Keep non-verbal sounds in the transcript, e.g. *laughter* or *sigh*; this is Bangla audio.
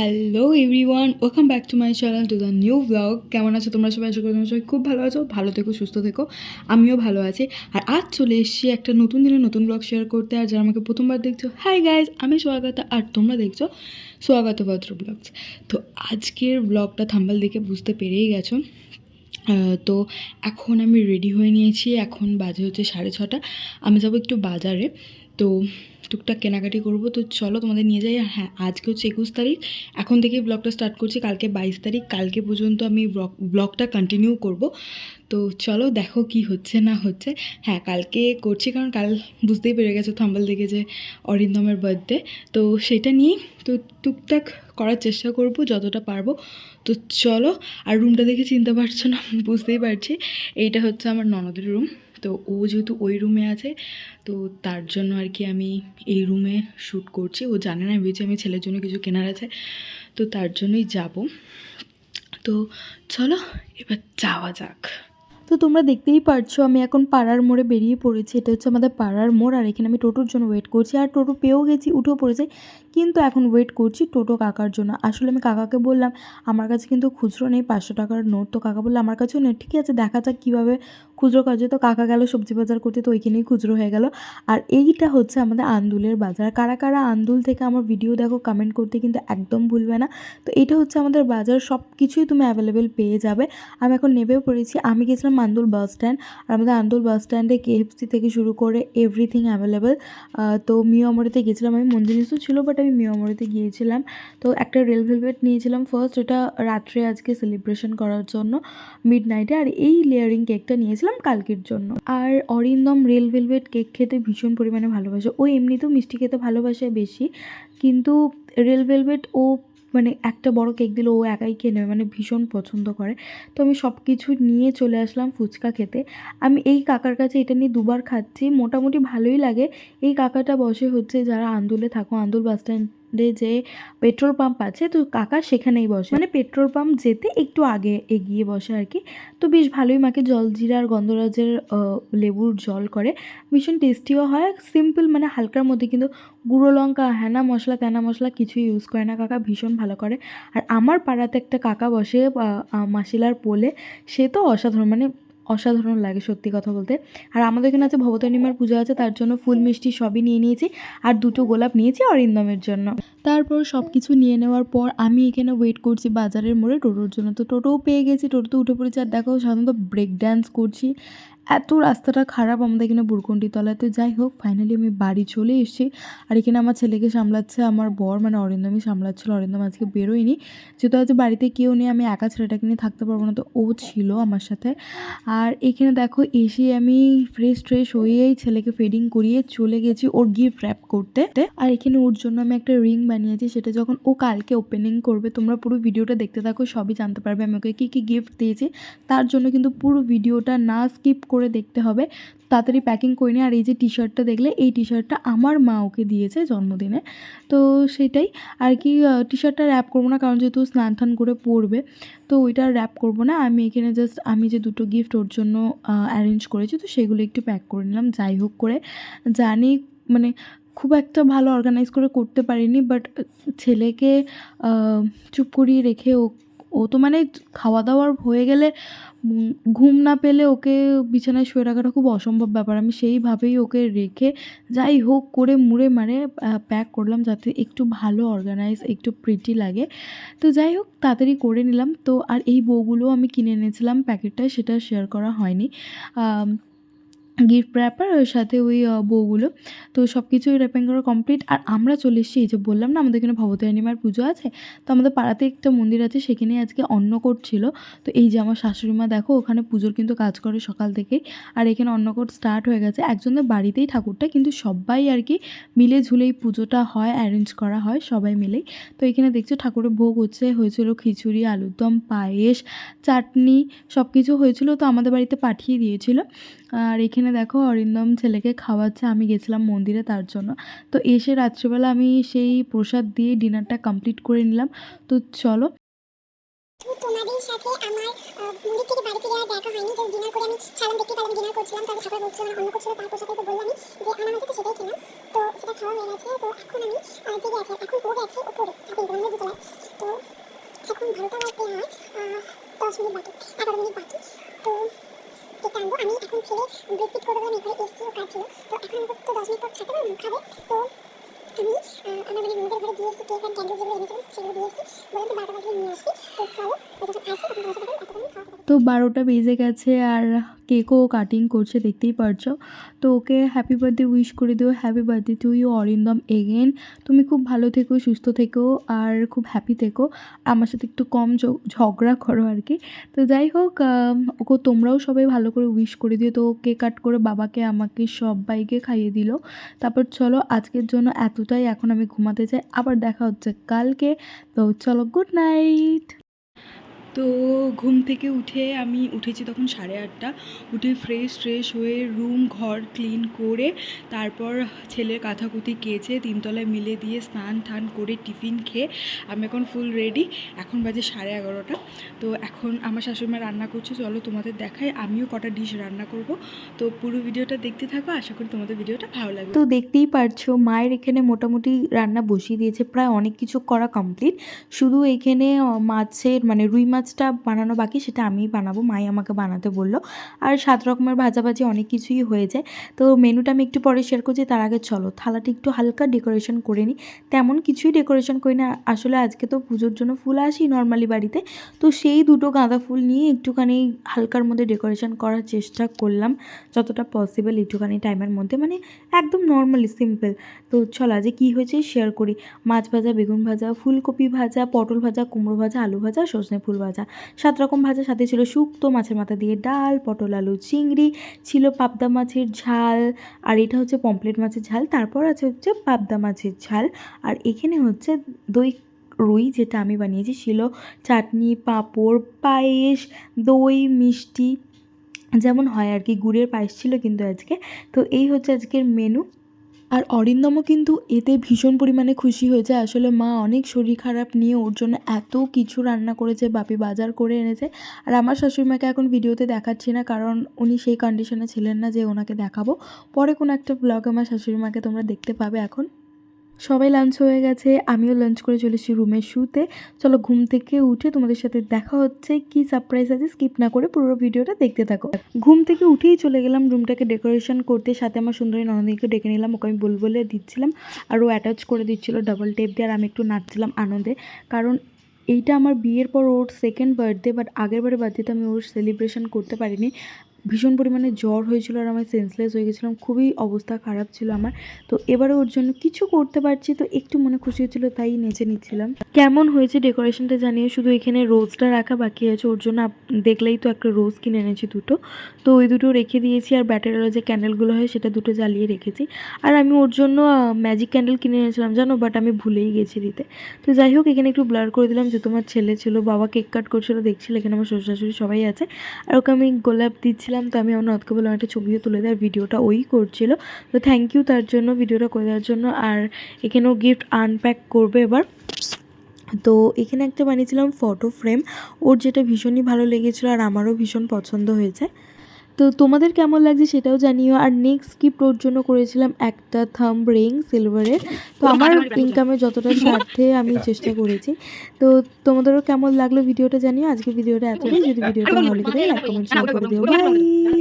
Hello everyone welcome back to my channel to the new blog কেমন আছো তোমরা সবাই? আশা করি তোমরা সবাই খুব ভালো আছো, ভালো থেকো, সুস্থ থেকো। আমিও ভালো আছি। আর আজ চলে এসেছি একটা নতুন দিনে নতুন ব্লগ শেয়ার করতে। আর যারা আমাকে প্রথমবার দেখছ হাই গাইজ আমি সোয়াগতা। আর তোমরা দেখছ সোয়াগত ভদ্র ব্লগস তো আজকের ব্লগটা থাম্বাল দেখে বুঝতে পেরেই গেছো। তো এখন আমি রেডি হয়ে নিয়েছি। এখন বাজে হচ্ছে সাড়ে ছটা। আমি যাব একটু বাজারে। তো টুকটাক কেনাকাটি করব। তো চলো তোমাদের নিয়ে যাই। হ্যাঁ আজকে হচ্ছে একুশ তারিখ। এখন থেকে ব্লগটা স্টার্ট করছি। কালকে বাইশ তারিখ। কালকে পর্যন্ত আমি ব্লগ ব্লগটা কন্টিনিউ করব। তো চলো দেখো কি হচ্ছে না হচ্ছে। হ্যাঁ কালকে করছি কারণ কাল বুঝতেই পেরে গেছো থাম্বাল দেখে যে অরিন্দমের বার্থডে তো সেটা নিয়েই তো টুকটাক করার চেষ্টা করব যতটা পারব। তো চলো, আর রুমটা দেখে চিনতে পারছ না, *laughs* বুঝতেই পারছি। এইটা হচ্ছে আমার ননদের রুম তো ও যেহেতু ওই রুমে আছে, তো তার জন্য আর কি আমি এই রুমে শ্যুট করছি। ও জানে না, ভেবেছি আমি ছেলের জন্য কিছু কেনার আছে, তো তার জন্যই যাব। তো চলো, এবার যাওয়া যাক। তো তোমরা দেখতেই পারছ, আমি এখন পাড়ার মোড়ে বেরিয়ে পড়েছি। এটা হচ্ছে আমাদের পাড়ার মোড়, আর এখানে আমি টোটোর জন্য ওয়েট করছি। আর টোটো পেয়েও গেছি, উঠেও পড়েছে। কিন্তু এখন ওয়েট করছি টোটো কাকার জন্য। আসলে আমি কাকাকে বললাম, আমার কাছে কিন্তু খুচরো নেই, পাঁচশো টাকার নোট তো কাকা বলল, আমার কাছেও নেই। ঠিক আছে, দেখা যাক কীভাবে খুচরো কাজে। তো কাকা গেল সবজি বাজার করতে, তো ওইখানেই খুচরো হয়ে গেল। আর এইটা হচ্ছে আমাদের আন্দুলের বাজার। কারা কারা আন্দুল থেকে আমার ভিডিও দেখো কমেন্ট করতে কিন্তু একদম ভুলবে না। তো এটা হচ্ছে আমাদের বাজার সব কিছুই তুমি অ্যাভেলেবেল পেয়ে যাবে। আমি এখন নেবেও পড়েছি, আমি গেছিলাম আন্দুল বাস স্ট্যান্ড আর আমাদের আন্দুল বাস স্ট্যান্ডে কেএফসি থেকে শুরু করে এভরিথিং অ্যাভেলেবেল তো মিও মিয়ামরিতে গেছিলাম আমি মন জিনিসও ছিল বাট আমি মিয়ামরিতে গিয়েছিলাম। তো একটা রেল ভেলভেট নিয়েছিলাম ফার্স্ট ওটা রাত্রে আজকে সেলিব্রেশন করার জন্য মিড নাইটে আর এই লেয়ারিং কেকটা নিয়েছিলাম কালকের জন্য। আর অরিন্দম রেল ভেলভেট কেক খেতে ভীষণ পরিমাণে ভালোবাসে। ও এমনিতেও মিষ্টি খেতে ভালোবাসে বেশি, কিন্তু রেল ভেলভেট ও মানে একটা বড় কেক দিলে, ও একাই খেয়ে নেবে মানে ভীষণ পছন্দ করে। তো আমি সব কিছু নিয়ে চলে আসলাম ফুচকা খেতে। আমি এই কাকার কাছে এটা নিয়ে দুবার খাচ্ছি, মোটামুটি ভালোই লাগে। এই কাকাটা বসে হচ্ছে, যারা আন্দুলে থাকো, আন্দুল বাস স্ট্যান্ডে যে পেট্রোল পাম্প আছে, তো কাকা সেখানেই বসে। মানে পেট্রোল পাম্প যেতে একটু আগে এগিয়ে বসে আর কি। তো বেশ ভালোই মাকে জলজিরা আর গন্ধরাজের লেবুর জল করে। ভীষণ টেস্টিও হয়। সিম্পল মানে হালকার মধ্যে কিন্তু গুঁড়ো লঙ্কা, হ্যানা মশলা, তেনা মশলা কিছুই ইউজ করে না। কাকা ভীষণ ভালো করে। আর আমার পাড়াতে একটা কাকা বসে মাসিলার পোলে, সে তো অসাধারণ। মানে অসাধারণ লাগে সত্যি কথা বলতে। আর আমাদের এখানে আছে ভবতারিমার পূজা আছে, তার জন্য ফুল মিষ্টি সবই নিয়ে নিয়েছি আর দুটো গোলাপ নিয়েছি অরিন্দমের জন্য। তারপর সব কিছু নিয়ে নেওয়ার পর আমি এখানে ওয়েট করছি বাজারের মোড়ে টোটোর জন্য। তো টোটোও পেয়ে গেছি, টোটোতে উঠে পড়েছি আর দেখো সাধারণত ব্রেক ড্যান্স করছি। এত রাস্তাটা খারাপ, আমাদের এখানে বুরকুন্ডি তলায় তো যাই হোক ফাইনালি আমি বাড়ি চলে এসেছি। আর এখানে আমার ছেলেকে সামলাচ্ছে আমার বর মানে অরিন্দমই সামলাচ্ছিল। অরিন্দম আজকে বেরোয়নি। যেহেতু আজ বাড়িতে কেউ নেই, আমি একা ছেলেটাকে নিয়ে থাকতে পারব না, তো ও ছিল আমার সাথে। আর এখানে দেখো, এসে আমি ফ্রেশ ট্রেশ হয়েই ছেলেকে ফেডিং করিয়ে চলে গেছি ওর গিফট র্যাপ করতে। আর এখানে ওর জন্য আমি একটা রিং বানিয়েছি, সেটা যখন ও কালকে ওপেনিং করবে, তোমরা পুরো ভিডিওটা দেখতে থাকো, সবই জানতে পারবে আমি ওকে কী কী গিফট দিয়েছি। তার জন্য কিন্তু পুরো ভিডিওটা না স্কিপ করে দেখতে হবে। তাড়াতাড়ি প্যাকিং করে নিই আর এই যে টি শার্টটা দেখলে, এই টি শার্টটা আমার মা ওকে দিয়েছে জন্মদিনে। তো সেটাই। আর কি টি শার্টটা র্যাপ করব না, কারণ যেহেতু স্নান টান করে পরবে, তো ওইটা র্যাপ করব না। আমি এখানে জাস্ট আমি যে দুটো গিফট ওর জন্য অ্যারেঞ্জ করেছি, তো সেগুলো একটু প্যাক করে নিলাম। যাই হোক করে, জানি মানে খুব একটা ভালো অর্গানাইজ করে করতে পারিনি বাট ছেলেকে চুপ করিয়ে রেখে ও ও তো মানে খাওয়া দাওয়ার হয়ে গেলে ঘুম না পেলে ওকে বিছানায় শুয়ে রাখাটা খুব অসম্ভব ব্যাপার। আমি সেইভাবেই ওকে রেখে যাই হোক করে মুড়ে মারে প্যাক করলাম যাতে একটু ভালো অর্গানাইজ একটু প্রিটি লাগে। তো যাই হোক, তাড়াতাড়ি করে নিলাম। তো আর এই বউগুলো আমি কিনে এনেছিলাম, প্যাকেটটা সেটা শেয়ার করা হয়নি। গিফট র্যাপার ওর সাথে ওই বউগুলো। তো সব কিছুই র্যাপিং করা কমপ্লিট আর আমরা চলে এসেছি, এই যে বললাম না, আমাদের এখানে ভবতারিণীমার পুজো আছে। তো আমাদের পাড়াতে একটা মন্দির আছে সেখানে আজকে অন্নকোট ছিল। তো এই যে আমার শাশুড়ি মা, দেখো, ওখানে পুজোর কিন্তু কাজ করে সকাল থেকেই। আর এখানে অন্নকোট স্টার্ট হয়ে গেছে। একজনের বাড়িতেই ঠাকুরটা, কিন্তু সবাই আর কি মিলে ঝুলে এই পুজোটা হয় অ্যারেঞ্জ করা হয়, সবাই মিলেই। তো এখানে দেখছ, ঠাকুরের ভোগ হচ্ছে, হয়েছিল খিচুড়ি আলুর দম পায়েস, চাটনি সব কিছু হয়েছিল। তো আমাদের বাড়িতে পাঠিয়ে দিয়েছিল। আর এখানে দেখো অরিন্দম ছেলেকে খাওয়াচ্ছে, আমি গেছিলাম মন্দিরে তার জন্য। তো এসে রাত্রিবেলা আমি সেই প্রসাদ দিয়ে ডিনারটা কমপ্লিট করে নিলাম। তো চলো। তোমাদের সাথে আমার মানে অন্য করছিল তারপর সাথে তো বললামই যে আনা হয়েছে তো সেটাই খেলাম তো সেটা খাওয়া গেছে, তো এখন আমি তো কেক আনব আমি এখন ছেলে ব্রেকফিট করে বলে আমি এখানে এসছি ও কাটছিল তো এখন তো দশ মিনিট পর ছাড়তে পারব খাবে? তো আমি আমার মানে ননদের ঘরে দিয়ে এসেছি কেক আর ক্যান্ডেল যেগুলো এনেছিলাম, সেগুলো দিয়ে এসেছি বললাম তো বারোটা বাজে নিয়ে আসবি। তো চলো ও যখন আসবে তখন বসে থাকবে তখন আমি খাওয়া দাওয়া তো বারোটা বেজে গেছে আর কেকও কাটিং করছে, দেখতেই পারছ। তো ওকে হ্যাপি বার্থডে উইশ করে দিও। Happy birthday to you Arindam again তুমি খুব ভালো থেকো, সুস্থ থেকো আর খুব হ্যাপি থেকো। আমার সাথে একটু কম ঝগ- ঝগড়া করো আর কি। তো যাই হোক ওকে তোমরাও সবাই ভালো করে উইশ করে দিও। তো কেক কাট করে বাবাকে, আমাকে সবাইকে খাইয়ে দিল। তারপর চলো, আজকের জন্য এতটাই। এখন আমি ঘুমাতে চাই। আবার দেখা হচ্ছে কালকে। তো চলো গুড নাইট তো ঘুম থেকে উঠে আমি উঠেছি তখন সাড়ে আটটা। উঠে ফ্রেশ ট্রেশ হয়ে রুম ঘর ক্লিন করে তারপর ছেলের কাঁথাকুতি কেচে তিনতলায় মিলে দিয়ে স্নান টান করে টিফিন খেয়ে আমি এখন ফুল রেডি এখন বাজে সাড়ে এগারোটা। তো এখন আমার শাশুড়িমা রান্না করছে, চলো তোমাদের দেখাই। আমিও কটা ডিশ রান্না করব। তো পুরো ভিডিওটা দেখতে থাকো, আশা করি তোমাদের ভিডিওটা ভালো লাগবে। তো দেখতেই পারছ, মায়ের এখানে মোটামুটি রান্না বসিয়ে দিয়েছে, প্রায় অনেক কিছু করা কমপ্লিট শুধু এখানে মাছের মানে রুই মাছটা বানানো বাকি, সেটা আমি বানাবো। মাই আমাকে বানাতে বলল। আর সাত রকমের ভাজাভাজি অনেক কিছুই হয়ে যায়। তো মেনুটা আমি একটু পরে শেয়ার করছি, তার আগে চলো। থালাটা একটু হালকা ডেকোরেশন করে নিই তেমন কিছুই ডেকোরেশন করি না। আসলে আজকে তো পুজোর জন্য ফুল আসি নর্মালি বাড়িতে। তো সেই দুটো গাঁদা ফুল নিয়ে একটুখানি হালকার মধ্যে ডেকোরেশন করার চেষ্টা করলাম, যতটা পসিবল একটুখানি টাইমের মধ্যে। মানে একদম নর্মালি সিম্পল তো চলো আজকে কী হয়েছে শেয়ার করি। মাছ ভাজা, বেগুন ভাজা, ফুলকপি ভাজা, পটল ভাজা, কুমড়ো ভাজা, আলু ভাজা, সজনে ফুল ভাজা। সাত রকম ভাজা, সাথে ছিল শুক্তো, মাছের মাথা দিয়ে ডাল, পটল, আলু, চিংড়ি, ছিল পাবদা মাছের ঝাল, আর এটা হচ্ছে পমপ্লেট মাছের ঝাল, তারপর আছে হচ্ছে পাবদা মাছের ঝাল, আর এখানে হচ্ছে দই রুই যেটা আমি বানিয়েছি ছিল চাটনি, পাঁপড়, পায়েস, দই, মিষ্টি, যেমন হয় আর কি, গুড়ের পায়েস ছিল কিন্তু আজকে। তো এই হচ্ছে আজকের মেনু আর অরিন্দমও কিন্তু এতে ভীষণ পরিমাণে খুশি হয়েছে। আসলে মা অনেক শরীর খারাপ নিয়ে ওর জন্য এত কিছু রান্না করেছে, বাপি বাজার করে এনেছে। আর আমার শাশুড়িমাকে এখন ভিডিওতে দেখাচ্ছি না, কারণ উনি সেই কন্ডিশনে ছিলেন না যে ওনাকে দেখাবো। পরে কোনো একটা ব্লগে আমার শাশুড়িমাকে তোমরা দেখতে পাবে এখন। সবাই লাঞ্চ হয়ে গেছে, আমিও লাঞ্চ করে চলেছি রুমে শুতে। চলো ঘুম থেকে উঠে তোমাদের সাথে দেখা হচ্ছে। কি সারপ্রাইজ আছে স্কিপ না করে পুরো ভিডিওটা দেখতে থাকো। ঘুম থেকে উঠেই চলে গেলাম রুমটাকে ডেকোরেশন করতে। সাথে আমার সুন্দরী ননদিকে ডেকে নিলাম, ওকে আমি বলবলে দিচ্ছিলাম। আর ও অ্যাটাচ করে দিচ্ছিল ডাবল টেপ দিয়ে, আর আমি একটু নাচছিলাম আনন্দে। কারণ এইটা আমার বিয়ের পর ওর সেকেন্ড বার্থডে বাট আগের বারে বার্থডেতে আমি ওর সেলিব্রেশন করতে পারিনি। ভীষণ পরিমাণে জ্বর হয়েছিল আর আমি সেন্সলেস হয়ে গেছিলাম। খুবই অবস্থা খারাপ ছিল আমার। তো এবারে ওর জন্য কিছু করতে পারছি, তো একটু মনে খুশি হচ্ছিল তাই নেচে নিচ্ছিলাম। কেমন হয়েছে ডেকোরেশনটা জানিয়ে শুধু এখানে রোজটা রাখা বাকি আছে। ওর জন্য দেখলেই তো একটা রোজ কিনে এনেছি দুটো। তো ওই দুটো রেখে দিয়েছি আর ব্যাটারিওয়ালা যে ক্যান্ডেলগুলো হয়, সেটা দুটো জ্বালিয়ে রেখেছি। আর আমি ওর জন্য ম্যাজিক ক্যান্ডেল কিনে এনেছিলাম, জানো? বাট আমি ভুলেই গেছি দিতে। তো যাই হোক, এখানে একটু ব্লার করে দিলাম যে তোমার ছেলে ছিল, বাবা কেক কাট করছিল, দেখছিল, এখানে আমার শ্বশুর শাশুড়ি সবাই আছে। আর ওকে আমি গোলাপ দিচ্ছিলাম তো আমি আমার নদকে বললাম, একটা ছবিও তুলে দেয়, ভিডিওটা ওই করছিল। তো থ্যাংক ইউ তার জন্য, ভিডিওটা করে দেওয়ার জন্য। আর এখানেও গিফট আনপ্যাক করবে এবার। তো এখানে একটা বানিয়েছিলাম ফটো ফ্রেম ওর যেটা ভীষণই ভালো লেগেছিলো আর আমারও ভীষণ পছন্দ হয়েছে। তো তোমাদের কেমন লাগছে সেটাও জানিও। আর নেক্সট গিফট ওর জন্য করেছিলাম একটা থাম্ব রিং সিলভারের তো আমার ইনকামের যতটা স্বার্থে আমি চেষ্টা করেছি। তো তোমাদেরও কেমন লাগল ভিডিওটা জানিও। আজকে ভিডিওটা এতটাই। যদি ভিডিওটা ভালো লাগে লাইক কমেন্ট শেয়ার করে দিও। বাই